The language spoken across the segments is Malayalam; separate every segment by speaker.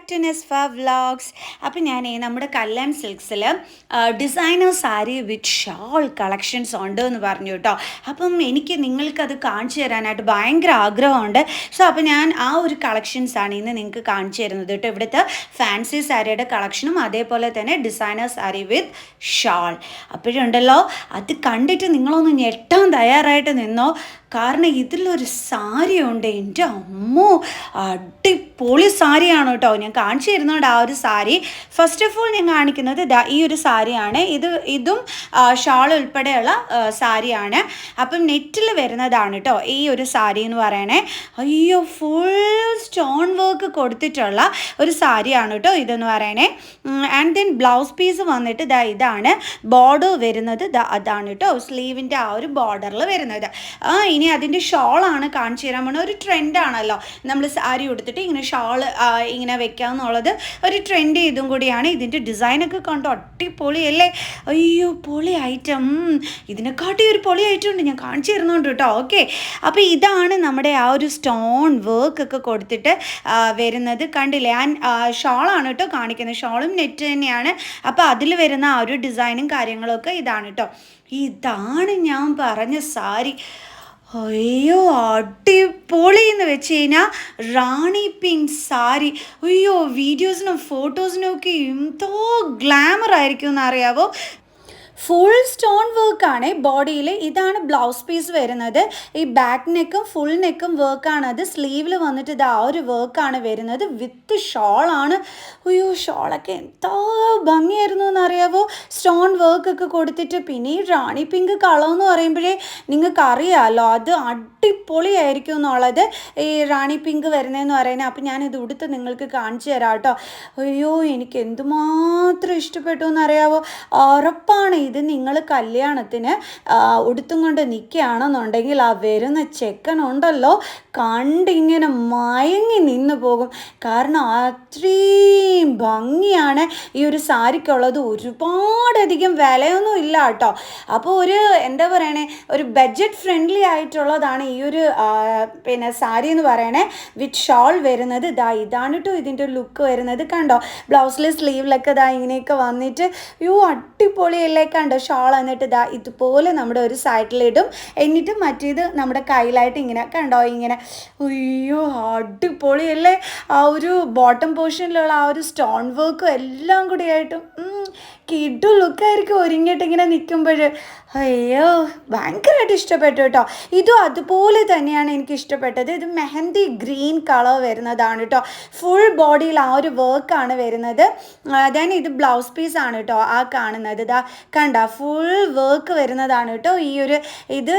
Speaker 1: ബാക്ക് ടു നെസ്ഫ വ്ളോഗ്സ് അപ്പം ഞാൻ നമ്മുടെ Kalyan സിൽക്സിൽ designer sari with shawl collections ഉണ്ട് എന്ന് പറഞ്ഞു കേട്ടോ. അപ്പം എനിക്ക് നിങ്ങൾക്കത് കാണിച്ചു തരാനായിട്ട് ഭയങ്കര ആഗ്രഹമുണ്ട്. സോ അപ്പം ഞാൻ ആ ഒരു കളക്ഷൻസാണ് ഇന്ന് നിങ്ങൾക്ക് കാണിച്ചു തരുന്നത് കേട്ടോ. ഇവിടുത്തെ ഫാൻസി സാരിയുടെ കളക്ഷനും അതേപോലെ തന്നെ ഡിസൈനർ സാരി വിത്ത് ഷാൾ അപ്പോഴുണ്ടല്ലോ അത് കണ്ടിട്ട് നിങ്ങളൊന്ന് ഞെട്ടാൻ തയ്യാറായിട്ട് നിന്നോ. കാരണം ഇതിലൊരു സാരി ഉണ്ട് എന്റെ അമ്മോ അടിപൊളി സാരിയാണ് കേട്ടോ. ഞാൻ കാണിച്ചു തരുന്നുണ്ട് ആ ഒരു സാരി. ഫസ്റ്റ് ഓഫ് ഓൾ ഞാൻ കാണിക്കുന്നത് ദാ ഈ ഒരു സാരിയാണ്. ഇത് ഇതും ഷാൾ ഉൾപ്പെടെയുള്ള സാരിയാണ്. അപ്പം നെറ്റിൽ വരുന്നതാണ് കേട്ടോ ഈ ഒരു സാരി എന്ന് പറയണേ. അയ്യോ ഫുൾ സ്റ്റോൺ വർക്ക് കൊടുത്തിട്ടുള്ള ഒരു സാരിയാണ് കേട്ടോ ഇതെന്ന് പറയണേ. ആൻഡ് ദെൻ ബ്ലൗസ് പീസ് വന്നിട്ട് ദാ ഇതാണ്. ബോർഡർ വരുന്നത് അതാണ് കേട്ടോ. സ്ലീവിന്റെ ആ ഒരു ബോർഡറിൽ വരുന്നത്. ഇനി അതിന്റെ ഷോളാണ് കാണിച്ചു തരാൻ പോകുന്നത് ഒരു ട്രെൻഡാണല്ലോ നമ്മൾ സാരി ഉടുത്തിട്ട് ഇങ്ങനെ ഷോൾ ഇങ്ങനെ വെക്കുക എന്നുള്ളത് ഒരു ട്രെൻഡ് ഇതും കൂടിയാണ്. ഇതിന്റെ ഡിസൈനൊക്കെ കണ്ടോ? അടിപൊളിയല്ലേ? അയ്യോ പൊളി ഐറ്റം ഇതിനെക്കാട്ടി ഒരു പൊളി ഐറ്റം ഉണ്ട്. ഞാൻ കാണിച്ചു തരുന്നുണ്ട് കേട്ടോ. ഓക്കെ അപ്പോൾ ഇതാണ് നമ്മുടെ ആ ഒരു സ്റ്റോൺ വർക്ക് ഒക്കെ കൊടുത്തിട്ട് വരുന്നത്. കണ്ടില്ലേ? ഞാൻ ഷോളാണ് കേട്ടോ കാണിക്കുന്നത്. ഷോളും നെറ്റ് തന്നെയാണ്. അപ്പോൾ അതിൽ വരുന്ന ആ ഒരു ഡിസൈനും കാര്യങ്ങളൊക്കെ ഇതാണ് കേട്ടോ. ഇതാണ് ഞാൻ പറഞ്ഞ സാരി. അയ്യോ അടിപൊളി എന്ന് വെച്ച് കഴിഞ്ഞാൽ റാണി പിങ്ക് സാരി. അയ്യോ വീഡിയോസിനും ഫോട്ടോസിനും ഒക്കെ എന്തോ ഗ്ലാമർ ആയിരിക്കും എന്ന് അറിയാവോ? ഫുൾ സ്റ്റോൺ വർക്കാണ് ബോഡിയിൽ ഇതാണ് ബ്ലൗസ് പീസ് വരുന്നത്. ഈ ബാക്ക് നെക്കും ഫുൾ നെക്കും വർക്കാണ് അത് സ്ലീവിൽ വന്നിട്ട് ഇത് ആ ഒരു വർക്കാണ് വരുന്നത്. വിത്ത് ഷോളാണ് അയ്യോ ഷോളൊക്കെ എന്തോ ഭംഗിയായിരുന്നു എന്നറിയാവോ? സ്റ്റോൺ വർക്കൊക്കെ കൊടുത്തിട്ട് പിന്നെ ഈ റാണി പിങ്ക് കളർ എന്ന് പറയുമ്പോഴേ നിങ്ങൾക്ക് അറിയാമല്ലോ അത് അടിപൊളിയായിരിക്കും എന്നുള്ളത്. ഈ റാണി പിങ്ക് വരുന്നതെന്ന് പറയുന്നത്. അപ്പം ഞാനിത് ഉടുത്ത് നിങ്ങൾക്ക് കാണിച്ചു തരാം കേട്ടോ. അയ്യോ എനിക്ക് എന്തുമാത്രം ഇഷ്ടപ്പെട്ടു എന്നറിയാവോ? ഉറപ്പാണ് ഇത് നിങ്ങൾ കല്യാണത്തിന് ഉടുത്തും കൊണ്ട് നിൽക്കുകയാണെന്നുണ്ടെങ്കിൽ ആ വരുന്ന ചെക്കനുണ്ടല്ലോ കണ്ടിങ്ങനെ മയങ്ങി നിന്ന് പോകും. കാരണം അത്രയും ഭംഗിയാണ് ഈ ഒരു സാരിക്കുള്ളത്. ഒരുപാടധികം വിലയൊന്നും ഇല്ല കേട്ടോ. അപ്പോൾ ഒരു എന്താ പറയണേ ഒരു ബഡ്ജറ്റ് ഫ്രണ്ട്ലി ആയിട്ടുള്ളതാണ് ഈ ഒരു പിന്നെ സാരി എന്ന് പറയണേ വിത്ത് ഷോൾ വരുന്നത്. ഇതാ ഇതാണ് കേട്ടോ ഇതിന്റെ ലുക്ക് വരുന്നത്. കണ്ടോ? ബ്ലൗസിൽ സ്ലീവിലൊക്കെ ഇതാ ഇങ്ങനെയൊക്കെ വന്നിട്ട് യു അടിപൊളിയല്ലേ കണ്ടോ? ഷോൾ എന്നിട്ട് ഇതാ ഇതുപോലെ നമ്മുടെ ഒരു സൈഡിലിടും എന്നിട്ട് മറ്റേത് നമ്മുടെ കയ്യിലായിട്ട് ഇങ്ങനെ കണ്ടോ? ഇങ്ങനെ അയ്യോ അടിപൊളിയല്ലേ? ആ ഒരു ബോട്ടം പോർഷനിലുള്ള ആ ഒരു സ്റ്റോൺ വർക്കും എല്ലാം കൂടി ആയിട്ടും കിഡു ലുക്കായിരിക്കും ഒരുങ്ങിയിട്ട് ഇങ്ങനെ നിൽക്കുമ്പോൾ അയ്യോ ഭയങ്കരമായിട്ട് ഇഷ്ടപ്പെട്ടു കേട്ടോ. ഇതും അതുപോലെ തന്നെയാണ് എനിക്ക് ഇഷ്ടപ്പെട്ടത്. ഇത് മെഹന്തി ഗ്രീൻ കളർ വരുന്നതാണ് കേട്ടോ. ഫുൾ ബോഡിയിൽ ആ ഒരു വർക്കാണ് വരുന്നത്. ദെൻ ഇത് ബ്ലൗസ് പീസ് ആണ് കേട്ടോ ആ കാണുന്നത്. ഇതാ കണ്ട ഫുൾ വർക്ക് വരുന്നതാണ് കേട്ടോ ഈ ഒരു ഇത്.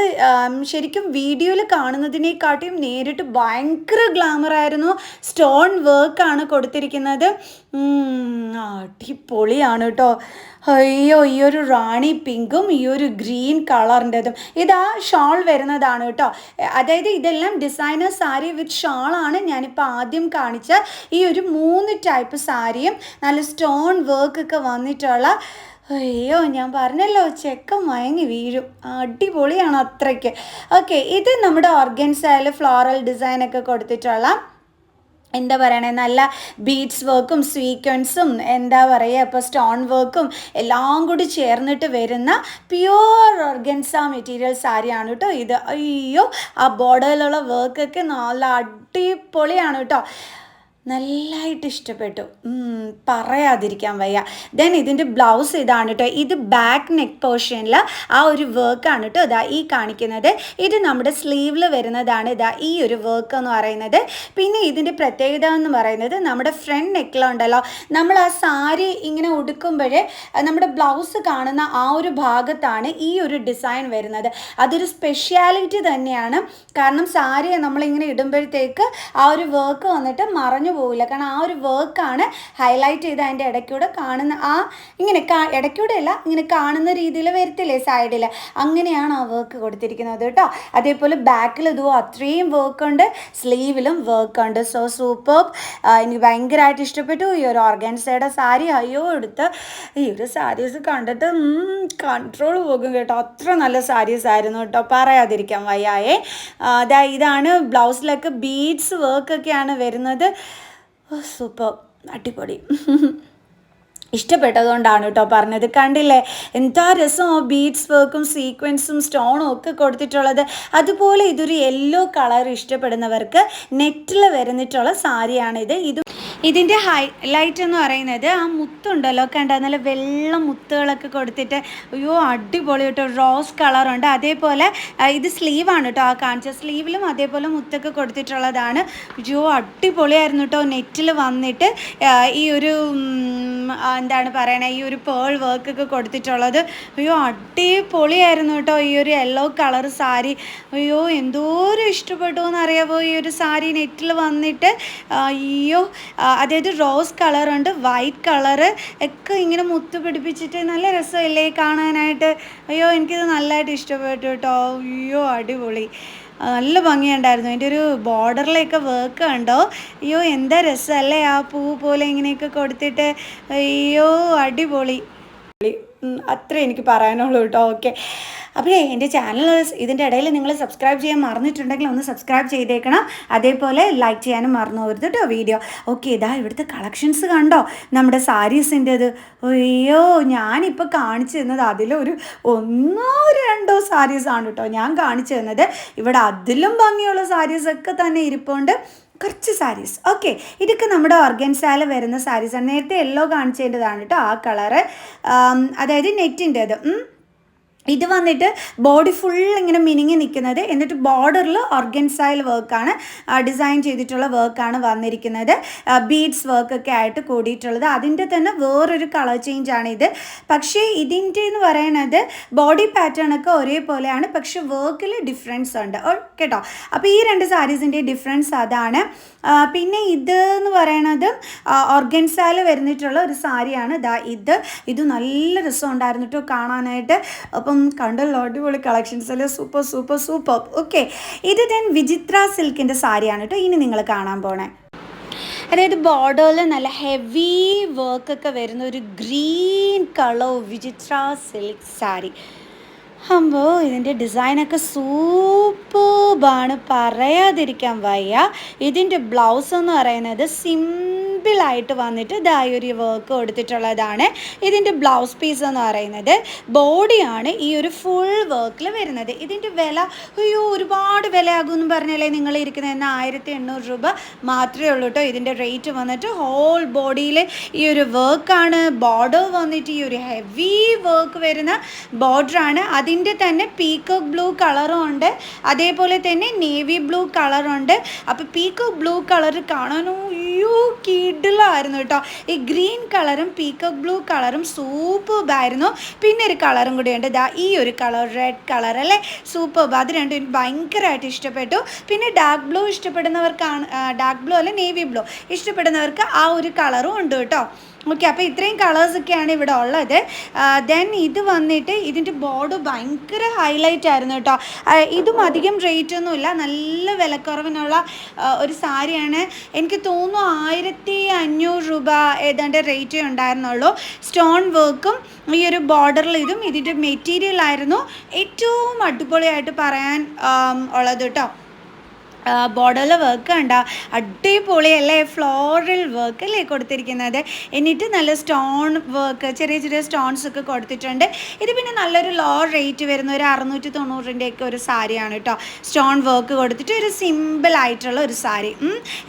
Speaker 1: ശരിക്കും വീഡിയോയിൽ കാണുന്നതിനെക്കാട്ടിയും നേരിട്ട് ഭയങ്കര ഗ്ലാമർ ആയിരുന്നു. സ്റ്റോൺ വർക്കാണ് കൊടുത്തിരിക്കുന്നത്. അടിപൊളിയാണ് കേട്ടോ. അയ്യോ ഈ ഒരു റാണി പിങ്കും ഈ ഒരു ഗ്രീൻ കളറിന്റെതും. ഇതാ ഷാൾ വരുന്നതാണ് കേട്ടോ. അതായത് ഇതെല്ലാം ഡിസൈനർ സാരി വിത്ത് ഷാളാണ് ഞാനിപ്പോൾ ആദ്യം കാണിച്ച ഈ ഒരു മൂന്ന് ടൈപ്പ് സാരിയും നല്ല സ്റ്റോൺ വർക്കൊക്കെ വന്നിട്ടുള്ള അയ്യോ ഞാൻ പറഞ്ഞല്ലോ ചെക്ക മയങ്ങി വീഴും. അടിപൊളിയാണ് അത്രയ്ക്ക്. ഓക്കെ ഇത് നമ്മുടെ ഓർഗൻസയിൽ ഫ്ലോറൽ ഡിസൈനൊക്കെ കൊടുത്തിട്ടുള്ള എന്താ പറയണേ? നല്ല ബീഡ്സ് വർക്കും സ്വീക്വൻസും എന്താ പറയുക ഇപ്പോൾ സ്റ്റോൺ വർക്കും എല്ലാം കൂടി ചേർന്നിട്ട് വരുന്ന പ്യുവർ ഓർഗൻസ മെറ്റീരിയൽ സാരിയാണ് കേട്ടോ ഇത്. അയ്യോ ആ ബോർഡറിലുള്ള വർക്കൊക്കെ നല്ല അടിപൊളിയാണ് കേട്ടോ നല്ലതായിട്ട് ഇഷ്ടപ്പെട്ടു. പറയാതിരിക്കാൻ വയ്യ. ദെൻ ഇതിന്റെ ബ്ലൗസ് ഇതാണ് കേട്ടോ ഇത് ബാക്ക് നെക്ക് പോർഷനിൽ ആ ഒരു വർക്കാണ് കേട്ടോ ഇതാ ഈ കാണിക്കുന്നത്. ഇത് നമ്മുടെ സ്ലീവിൽ വരുന്നതാണ് ഇതാ ഈ ഒരു വർക്ക് എന്ന് പറയുന്നത്. പിന്നെ ഇതിന്റെ പ്രത്യേകത എന്ന് പറയുന്നത് നമ്മുടെ ഫ്രണ്ട് നെക്കിലുണ്ടല്ലോ നമ്മൾ ആ സാരി ഇങ്ങനെ ഉടുക്കുമ്പോഴേ നമ്മുടെ ബ്ലൗസ് കാണുന്ന ആ ഒരു ഭാഗത്താണ് ഈ ഒരു ഡിസൈൻ വരുന്നത്. അതൊരു സ്പെഷ്യാലിറ്റി തന്നെയാണ്. കാരണം സാരി നമ്മളിങ്ങനെ ഇടുമ്പോഴത്തേക്ക് ആ ഒരു വർക്ക് വന്നിട്ട് മറഞ്ഞു പോവില്ല. കാരണം ആ ഒരു വർക്കാണ് ഹൈലൈറ്റ് ചെയ്ത് അതിന്റെ ഇടയ്ക്കൂടെ കാണുന്ന ആ ഇങ്ങനെ കാ ഇടയ്ക്കൂടെ അല്ല ഇങ്ങനെ കാണുന്ന രീതിയിൽ വരത്തില്ലേ സൈഡിൽ അങ്ങനെയാണ് ആ വർക്ക് കൊടുത്തിരിക്കുന്നത് കേട്ടോ. അതേപോലെ ബാക്കിൽ ഇതും അത്രയും വർക്ക് ഉണ്ട്. സ്ലീവിലും വർക്ക് ഉണ്ട്. സോ സൂപ്പർ എനിക്ക് ഭയങ്കരമായിട്ട് ഇഷ്ടപ്പെട്ടു. ഈ ഒരു ഓർഗൻസയുടെ സാരി അയ്യോ എടുത്ത് ഈ ഒരു സാരീസ് കണ്ടിട്ട് കൺട്രോൾ പോകും കേട്ടോ. അത്ര നല്ല സാരീസ് ആയിരുന്നു കേട്ടോ. പറയാതിരിക്കാം വയ്യായേ. അതായത് ഇതാണ് ബ്ലൗസിലൊക്കെ ബീഡ്സ് വർക്കൊക്കെയാണ് വരുന്നത്. സൂപ്പർ. അടിപൊളി. ഇഷ്ടപ്പെട്ടതുകൊണ്ടാണ് കേട്ടോ പറഞ്ഞത്. കണ്ടില്ലേ? എന്താ രസം ബീഡ്സ് വർക്കും സീക്വൻസും സ്റ്റോണും ഒക്കെ കൊടുത്തിട്ടുള്ളത്. അതുപോലെ ഇതൊരു യെല്ലോ കളർ ഇഷ്ടപ്പെടുന്നവർക്ക് നെറ്റിൽ വരുന്നിട്ടുള്ള സാരിയാണിത്. ഇത് ഇതിന്റെ ഹൈലൈറ്റ് എന്ന് പറയുന്നത് ആ മുത്തുണ്ടല്ലോ കണ്ട? നല്ല വെള്ള മുത്തുകളൊക്കെ കൊടുത്തിട്ട് അയ്യോ അടിപൊളി കേട്ടോ. റോസ് കളറുണ്ട് അതേപോലെ ഇത് സ്ലീവാണ് കേട്ടോ ആ കാണിച്ച സ്ലീവിലും അതേപോലെ മുത്തൊക്കെ കൊടുത്തിട്ടുള്ളതാണ്. അയ്യോ അടിപൊളിയായിരുന്നു കേട്ടോ. നെറ്റിൽ വന്നിട്ട് ഈ ഒരു എന്താണ് പറയണേ ഈ ഒരു പേൾ വർക്കൊക്കെ കൊടുത്തിട്ടുള്ളത്. അയ്യോ അടിപൊളിയായിരുന്നു കേട്ടോ ഈ ഒരു യെല്ലോ കളർ സാരി. അയ്യോ എന്തോരം ഇഷ്ടപ്പെട്ടു എന്നറിയാവോ ഈ ഒരു സാരി നെറ്റിൽ വന്നിട്ട്? അയ്യോ അതായത് റോസ് കളറുണ്ട് വൈറ്റ് കളറ് ഒക്കെ ഇങ്ങനെ മുത്ത് പിടിപ്പിച്ചിട്ട് നല്ല രസമല്ലേ കാണാനായിട്ട്. അയ്യോ എനിക്കിത് നല്ലതായിട്ട് ഇഷ്ടപ്പെട്ടു കേട്ടോ. അയ്യോ അടിപൊളി. നല്ല ഭംഗിയുണ്ടായിരുന്നു. അതിന്റെ ഒരു ബോർഡറിലൊക്കെ വർക്ക് ഉണ്ടോ അയ്യോ എന്താ രസമല്ലേ ആ പൂ പോലെ ഇങ്ങനെയൊക്കെ കൊടുത്തിട്ട്. അയ്യോ അടിപൊളി. അത്രേ എനിക്ക് പറയാനുള്ളൂ കേട്ടോ. ഓക്കെ അപ്പോഴേ എന്റെ ചാനൽ ഇതിന്റെ ഇടയിൽ നിങ്ങൾ സബ്സ്ക്രൈബ് ചെയ്യാൻ മറന്നിട്ടുണ്ടെങ്കിൽ ഒന്ന് സബ്സ്ക്രൈബ് ചെയ്തേക്കണം. അതേപോലെ ലൈക്ക് ചെയ്യാനും മറന്നു പോകരുത് കേട്ടോ വീഡിയോ ഓക്കെ ഇതാ ഇവിടുത്തെ കളക്ഷൻസ് കണ്ടോ? നമ്മുടെ സാരീസിന്റെത്. അയ്യോ ഞാനിപ്പോൾ കാണിച്ചു തന്നത് അതിലൊരു ഒന്നോ രണ്ടോ സാരീസാണ് കേട്ടോ. ഞാൻ കാണിച്ചു തന്നത്. ഇവിടെ അതിലും ഭംഗിയുള്ള സാരീസൊക്കെ തന്നെ ഇരിപ്പുണ്ട്. കുറച്ച് സാരീസ് ഓക്കെ ഇതൊക്കെ നമ്മുടെ ഓർഗൻസാല വരുന്ന സാരീസാണ് നേരത്തെ യെല്ലോ കാണിച്ചതിന്റെതാണ് കേട്ടോ ആ കളറ് അതായത് നെറ്റിന്റെത് ഇത് വന്നിട്ട് ബോഡി ഫുൾ ഇങ്ങനെ മിനിങ്ങി നിൽക്കുന്നത്. എന്നിട്ട് ബോർഡറിൽ ഓർഗൻസൈൽ വർക്കാണ് ഡിസൈൻ ചെയ്തിട്ടുള്ള വർക്കാണ് വന്നിരിക്കുന്നത്. ബീഡ്സ് വർക്കൊക്കെ ആയിട്ട് കൂടിയിട്ടുള്ളത്. അതിന്റെ തന്നെ വേറൊരു കളർ ചേഞ്ച് ആണ് ഇത്. പക്ഷേ ഇതിന്റെ എന്ന് പറയുന്നത് ബോഡി പാറ്റേൺ ഒക്കെ ഒരേപോലെയാണ് പക്ഷേ വർക്കിൽ ഡിഫറൻസ് ഉണ്ട്. കേട്ടോ? അപ്പോൾ ഈ രണ്ട് സാരീസിന്റെ ഡിഫറൻസ് അതാണ്. പിന്നെ ഇത് എന്ന് പറയണത് ഓർഗൻസൈൽ വരുന്നിട്ടുള്ള ഒരു സാരിയാണ്. ദാ ഇത്. ഇത് നല്ല രസം ഉണ്ടായിരുന്നിട്ടോ കാണാനായിട്ട്. അപ്പം കണ്ടല്ലോ അടിപൊളി കളക്ഷൻസ് അല്ലേ? സൂപ്പർ സൂപ്പർ സൂപ്പർ ഓക്കെ ഇത് ഞാൻ വിചിത്ര സിൽക്കിന്റെ സാരിയാണ് കേട്ടോ ഇനി നിങ്ങൾ കാണാൻ പോണേ. അതായത് ബോർഡറിൽ നല്ല ഹെവി വർക്കൊക്കെ വരുന്ന ഒരു green colour Vichitra silk sari. അമ്പോ ഇതിന്റെ ഡിസൈനൊക്കെ സൂപ്പർബാണ് പറയാതിരിക്കാൻ വയ്യ. ഇതിന്റെ ബ്ലൗസ് എന്ന് പറയുന്നത് സിമ്പിളായിട്ട് വന്നിട്ട് ഇതായ ഒരു വർക്ക് കൊടുത്തിട്ടുള്ളതാണ്. ഇതിന്റെ ബ്ലൗസ് പീസ് എന്ന് പറയുന്നത്. ബോഡിയാണ് ഈ ഒരു ഫുൾ വർക്കിൽ വരുന്നത്. ഇതിന്റെ വില അയ്യോ ഒരുപാട് വിലയാകും എന്ന് പറഞ്ഞാലേ നിങ്ങൾ ഇരിക്കുന്നതെന്ന് ആയിരത്തി എണ്ണൂറ് രൂപ മാത്രമേ ഉള്ളൂ കേട്ടോ ഇതിന്റെ റേറ്റ് വന്നിട്ട് ഹോൾ ബോഡിയിൽ ഈ ഒരു വർക്കാണ് ബോർഡർ വന്നിട്ട് ഈ ഒരു ഹെവി വർക്ക് വരുന്ന ബോർഡറാണ് അതിന്റെ തന്നെ പീക്കോക്ക് ബ്ലൂ കളറും ഉണ്ട്. അതേപോലെ തന്നെ നേവി ബ്ലൂ കളറുണ്ട് അപ്പോൾ പീക്കോക്ക് ബ്ലൂ കളർ കാണാനോ അയ്യോ കിഡിലായിരുന്നു കേട്ടോ. ഈ ഗ്രീൻ കളറും പീക്കോക്ക് ബ്ലൂ കളറും സൂപ്പർബായിരുന്നു. പിന്നെ ഒരു കളറും കൂടി ഉണ്ട്. ദാ ഈ ഒരു കളർ റെഡ് കളർ അല്ലേ? സൂപ്പർബ്. അത് രണ്ടും എനിക്ക് ഭയങ്കരമായിട്ട് ഇഷ്ടപ്പെട്ടു. പിന്നെ ഡാർക്ക് ബ്ലൂ ഇഷ്ടപ്പെടുന്നവർക്കാണ് ഡാർക്ക് ബ്ലൂ അല്ല നേവി ബ്ലൂ ഇഷ്ടപ്പെടുന്നവർക്ക് ആ ഒരു കളറും ഉണ്ട് കേട്ടോ. ഓക്കെ അപ്പോൾ ഇത്രയും കളേഴ്സൊക്കെയാണ് ഇവിടെ ഉള്ളത്. ദെൻ ഇത് വന്നിട്ട് ഇതിന്റെ ബോർഡ് ഭയങ്കര ഹൈലൈറ്റ് ആയിരുന്നു കേട്ടോ. ഇതും അധികം റേറ്റ് ഒന്നുമില്ല നല്ല വിലക്കുറവിനുള്ള ഒരു സാരിയാണ്. എനിക്ക് തോന്നുന്നു ആയിരത്തി അഞ്ഞൂറ് രൂപ ഏതാണ്ട് റേറ്റേ ഉണ്ടായിരുന്നുള്ളൂ. സ്റ്റോൺ വർക്കും ഈ ഒരു ബോർഡറിൽ ഇതും ഇതിന്റെ മെറ്റീരിയൽ ആയിരുന്നു ഏറ്റവും അടിപൊളിയായിട്ട് പറയാൻ ഉള്ളത് കേട്ടോ. ബോർഡറിൽ വർക്ക് കണ്ട അടിപൊളിയല്ലേ ഫ്ലോറൽ വർക്ക് അല്ലേ കൊടുത്തിരിക്കുന്നത്. എന്നിട്ട് നല്ല സ്റ്റോൺ വർക്ക് ചെറിയ ചെറിയ സ്റ്റോൺസ് ഒക്കെ കൊടുത്തിട്ടുണ്ട്. ഇത് പിന്നെ നല്ലൊരു ലോ റേറ്റ് വരുന്ന ഒരു അറുന്നൂറ്റി തൊണ്ണൂറിന്റെയൊക്കെ ഒരു സാരിയാണ് കേട്ടോ സ്റ്റോൺ വർക്ക് കൊടുത്തിട്ട് ഒരു സിമ്പിൾ ആയിട്ടുള്ള ഒരു സാരി.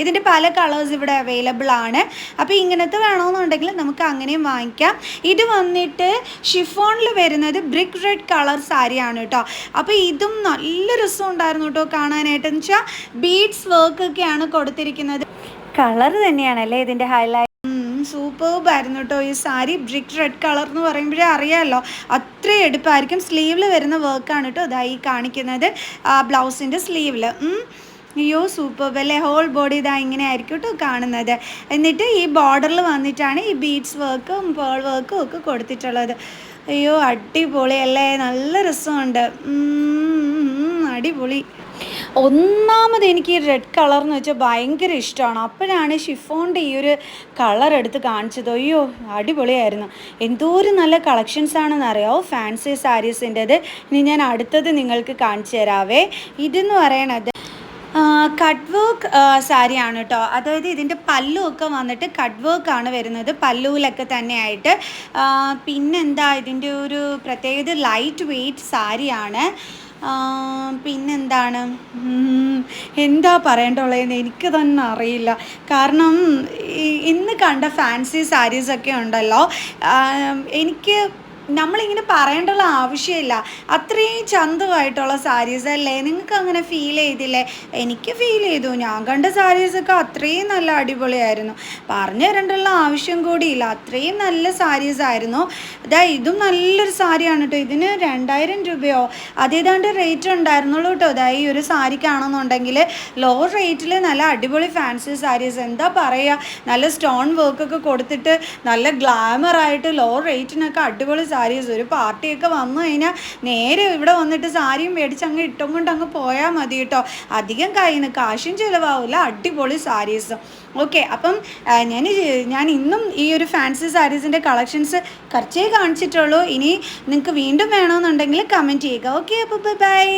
Speaker 1: ഇതിന്റെ പല കളേഴ്സ് ഇവിടെ അവൈലബിൾ ആണ്. അപ്പോൾ ഇങ്ങനത്തെ വേണമെന്നുണ്ടെങ്കിൽ നമുക്ക് അങ്ങനെയും വാങ്ങിക്കാം. ഇത് വന്നിട്ട് ഷിഫോണിൽ വരുന്നത് ബ്രിക്ക് റെഡ് കളർ സാരിയാണ് കേട്ടോ അപ്പോൾ ഇതും നല്ല രസം ഉണ്ടായിരുന്നു കേട്ടോ കാണാനായിട്ട്. എന്ന് വെച്ചാൽ ബീഡ്സ് വർക്ക് ഒക്കെയാണ് കൊടുത്തിരിക്കുന്നത്. കളർ തന്നെയാണല്ലേ ഇതിന്റെ ഹൈലൈറ്റ് സൂപ്പർബ് ആയിരുന്നു കേട്ടോ ഈ സാരി ബ്രിക്ക് റെഡ് കളർ എന്ന് പറയുമ്പോഴേ അറിയാമല്ലോ അത്രയും എടുപ്പായിരിക്കും. സ്ലീവിൽ വരുന്ന വർക്കാണ് കേട്ടോ ഇതായി കാണിക്കുന്നത്. ആ ബ്ലൗസിന്റെ സ്ലീവിൽ അയ്യോ സൂപ്പർ അല്ലേ? ഹോൾ ബോഡി ഇതാ ഇങ്ങനെ ആയിരിക്കും കേട്ടോ കാണുന്നത്. എന്നിട്ട് ഈ ബോർഡറിൽ വന്നിട്ടാണ് ഈ ബീഡ്സ് വർക്കും പേൾ വർക്കും ഒക്കെ കൊടുത്തിട്ടുള്ളത്. അയ്യോ അടിപൊളി അല്ലേ നല്ല രസമുണ്ട്. അടിപൊളി. ഒന്നാമത് എനിക്ക് ഈ റെഡ് കളർ എന്ന് വെച്ചാൽ ഭയങ്കര ഇഷ്ടമാണ്. അപ്പോഴാണ് ഷിഫോണിന്റെ ഈ ഒരു കളർ എടുത്ത് കാണിച്ചത്. അയ്യോ അടിപൊളിയായിരുന്നു. എന്തോ ഒരു നല്ല കളക്ഷൻസ് ആണെന്ന് അറിയാമോ ഫാൻസി സാരീസിന്റെത് ഇനി ഞാൻ അടുത്തത് നിങ്ങൾക്ക് കാണിച്ചു തരാവേ. ഇതെന്ന് പറയണത് കട്ട് വർക്ക് സാരിയാണ് കേട്ടോ അതായത് ഇതിന്റെ പല്ലുമൊക്കെ വന്നിട്ട് കട്ട് വർക്കാണ് വരുന്നത്. പല്ലുവിലൊക്കെ തന്നെയായിട്ട്. പിന്നെന്താ ഇതിന്റെ ഒരു പ്രത്യേകത? ലൈറ്റ് വെയ്റ്റ് സാരിയാണ് പിന്നെന്താണ്? എന്താ പറയേണ്ടുള്ളതെന്ന് എനിക്ക് തന്നെ അറിയില്ല. കാരണം ഇന്ന് കണ്ട ഫാൻസി സാരീസൊക്കെ ഉണ്ടല്ലോ. എനിക്ക് നമ്മളിങ്ങനെ പറയേണ്ടുള്ള ആവശ്യമില്ല. അത്രയും ചന്തമായിട്ടുള്ള സാരീസ് അല്ലേ? നിങ്ങൾക്ക് അങ്ങനെ ഫീൽ ചെയ്തില്ലേ? എനിക്ക് ഫീൽ ചെയ്തു. ഞാൻ കണ്ട സാരീസൊക്കെ അത്രയും നല്ല അടിപൊളിയായിരുന്നു. പറഞ്ഞു തരേണ്ടുള്ള ആവശ്യം കൂടിയില്ല. അത്രയും നല്ല സാരീസ് ആയിരുന്നു. അതാ ഇതും നല്ലൊരു സാരിയാണ് കേട്ടോ ഇതിന് രണ്ടായിരം രൂപയോ? അതേതാണ്ട് റേറ്റ് ഉണ്ടായിരുന്നുള്ളൂ കേട്ടോ അതായത് ഈ ഒരു സാരിക്കാണെന്നുണ്ടെങ്കിൽ ലോ റേറ്റിൽ നല്ല അടിപൊളി ഫാൻസി സാരീസ് എന്താ പറയുക നല്ല സ്റ്റോൺ വർക്കൊക്കെ കൊടുത്തിട്ട് നല്ല ഗ്ലാമറായിട്ട് ലോ റേറ്റിനൊക്കെ അടിപൊളി സാരീസ് ഒരു പാർട്ടിയൊക്കെ വന്നു കഴിഞ്ഞാൽ നേരെ ഇവിടെ വന്നിട്ട് സാരിയും മേടിച്ച് അങ്ങ് ഇട്ടും കൊണ്ട് അങ്ങ് പോയാൽ മതി കേട്ടോ. അധികം കയ്യിൽ കാശും ചിലവാവില്ല അടിപൊളി സാരീസും. ഓക്കെ അപ്പം ഞാൻ ഞാൻ ഇന്നും ഈ ഒരു ഫാൻസി സാരീസിന്റെ കളക്ഷൻസ് കുറച്ചേ കാണിച്ചിട്ടുള്ളൂ. ഇനി നിങ്ങൾക്ക് വീണ്ടും വേണമെന്നുണ്ടെങ്കിൽ കമന്റ് ചെയ്യുക. ഓക്കെ അപ്പോൾ ബൈ.